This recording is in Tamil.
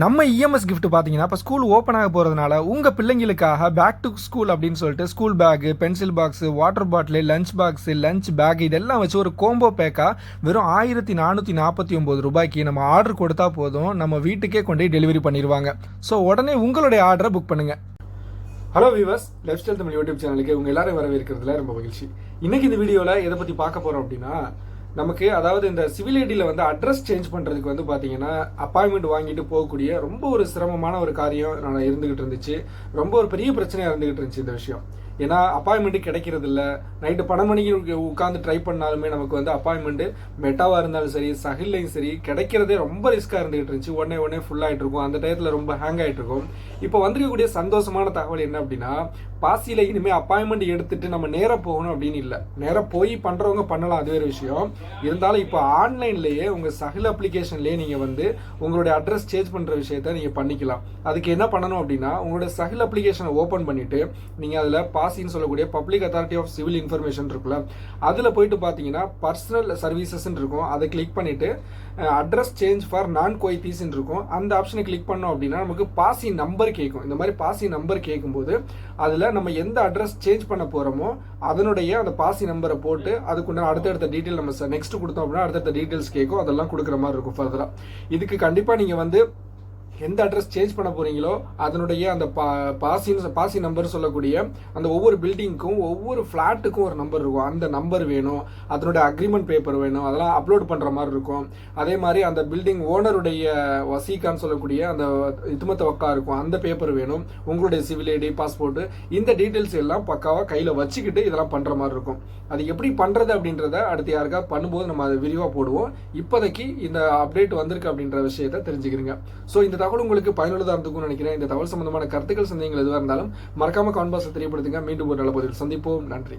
நம்ம இஎம்எஸ் கிஃப்ட் பார்த்தீங்கன்னா இப்போ ஸ்கூல் ஓப்பன் ஆக போகிறதுனால உங்கள் பிள்ளைங்களுக்காக பேக் டு ஸ்கூல் அப்படின்னு சொல்லிட்டு school bag pencil box water bottle lunch box lunch bag இதெல்லாம் வச்சு ஒரு கோம்போ பேக்காக வெறும் ஆயிரத்தி நானூற்றி நாற்பத்தி ஒம்பது ரூபாய்க்கு நம்ம ஆர்டர் கொடுத்தா போதும். நம்ம வீட்டுக்கே கொண்டு போய் டெலிவரி பண்ணிடுவாங்க. ஸோ உடனே உங்களுடைய ஆர்டரை புக் பண்ணுங்கள் hello viewers lifestyle Tamil YouTube சேனலுக்கு உங்கள் எல்லாரும் வரவேற்கிறதுல ரொம்ப மகிழ்ச்சி. இன்னைக்கு இந்த வீடியோவில் எதை பற்றி பார்க்க போகிறோம் அப்படின்னா நமக்கு அதாவது இந்த சிவில் ஐடியில் வந்து அட்ரஸ் சேஞ்ச் பண்ணுறதுக்கு வந்து பார்த்தீங்கன்னா அப்பாயின்மெண்ட் வாங்கிட்டு போகக்கூடிய ரொம்ப ஒரு சிரமமான ஒரு காரியம் நான் இருந்துகிட்டு இருந்துச்சு. ரொம்ப ஒரு பெரிய பிரச்சனையாக இருந்துகிட்டு இருந்துச்சு இந்த விஷயம். ஏன்னா அப்பாயின்மெண்ட்டு கிடைக்கிறது இல்லை நைட்டு பன்னெண்டு மணிக்கு உட்காந்து ட்ரை பண்ணாலுமே நமக்கு வந்து அப்பாயின்மெண்ட்டு மெட்டாவாக இருந்தாலும் சரி சஹில்லையும் சரி கிடைக்கிறதே ரொம்ப ரிஸ்க்காக இருந்துகிட்டு இருந்துச்சு. உடனே உடனே ஃபுல்லாகிட்டு இருக்கும். அந்த டயத்தில் ரொம்ப ஹேங் ஆகிட்டு இருக்கும். இப்போ வந்திருக்கக்கூடிய சந்தோஷமான தகவல் என்ன அப்படின்னா பாசியில் இனிமேல் அப்பாயின்மெண்ட் எடுத்துட்டு நம்ம நேராக போகணும் அப்படின்னு இல்லை. நேராக போய் பண்ணுறவங்க பண்ணலாம். அது வேறு விஷயம். இருந்தாலும் இப்போ ஆன்லைன்லேயே உங்கள் சஹில் அப்ளிகேஷன்லேயே நீங்கள் வந்து உங்களுடைய அட்ரஸ் சேஞ்ச் பண்ணுற விஷயத்த நீங்கள் பண்ணிக்கலாம். அதுக்கு என்ன பண்ணணும் அப்படின்னா உங்களுடைய சஹில் அப்ளிகேஷனை ஓப்பன் பண்ணிவிட்டு நீங்கள் அதில் பாசின்னு சொல்லக்கூடிய public authority of civil information இருக்குல்ல அதில் போயிட்டு பார்த்தீங்கன்னா பர்சனல் சர்வீசஸ்ன்னு இருக்கும். அதை கிளிக் பண்ணிவிட்டு அட்ரஸ் சேஞ்ச் ஃபார் நான் கொய்தீஸ்ன்னு இருக்கும். அந்த ஆப்ஷனை கிளிக் பண்ணோம் அப்படின்னா நமக்கு பாசி நம்பர் கேட்கும் இந்த மாதிரி பாசி நம்பர் கேட்கும்போது அதில் நம்ம எந்த அட்ரஸ் சேஞ்ச் பண்ண போகிறோமோ அதனுடைய அந்த பாசி நம்பரை போட்டு அதுக்குண்டான அடுத்தடுத்த டீட்டெயில் நம்ம நெக்ஸ்ட் கொடுத்தோம் அப்படின்னா அடுத்தடுத்த டீட்டெயில்ஸ் கேட்கும் அதெல்லாம் கொடுக்குற மாதிரி இருக்கும் ஃபர்தராக இதுக்கு கண்டிப்பாக நீங்கள் வந்து எந்த அட்ரஸ் சேஞ்ச் பண்ண போறீங்களோ அதனுடைய அந்த பா பாசின் பாசி நம்பர் சொல்லக்கூடிய அந்த ஒவ்வொரு பில்டிங்க்கும் ஒவ்வொரு ஃப்ளாட்டுக்கும் ஒரு நம்பர் இருக்கும். அந்த நம்பர் வேணும் அதனுடைய அக்ரிமெண்ட் பேப்பர் வேணும் அதெல்லாம் அப்லோட் பண்ணுற மாதிரி இருக்கும். அதே மாதிரி அந்த பில்டிங் ஓனருடைய வசீக்கான்னு சொல்லக்கூடிய அந்த இதுமத்த வக்கா இருக்கும். அந்த பேப்பர் வேணும் உங்களுடைய சிவில் ஐடி பாஸ்போர்ட் இந்த டீட்டெயில்ஸ் எல்லாம் பக்காவாக கையில் வச்சுக்கிட்டு இதெல்லாம் பண்ணுற மாதிரி இருக்கும். அது எப்படி பண்ணுறது அப்படின்றத அடுத்து யாருக்கா பண்ணும்போது நம்ம அதை விரிவாக போடுவோம். இப்போதைக்கு இந்த அப்டேட் வந்திருக்கு அப்படின்ற விஷயத்த தெரிஞ்சுக்கிறீங்க. ஸோ இந்த தகவல் உங்களுக்கு பயனுள்ளதாக இருந்துக்கும்னு நினைக்கிறேன். இந்த தகவல் சம்பந்தமான கருத்துக்கள் சந்தேகங்கள் எதுவாக இருந்தாலும் மறக்காம கான்பாஸை தெரியப்படுத்துங்க. மீண்டும் ஒரு நல்ல பதிவில் சந்திப்போம். நன்றி.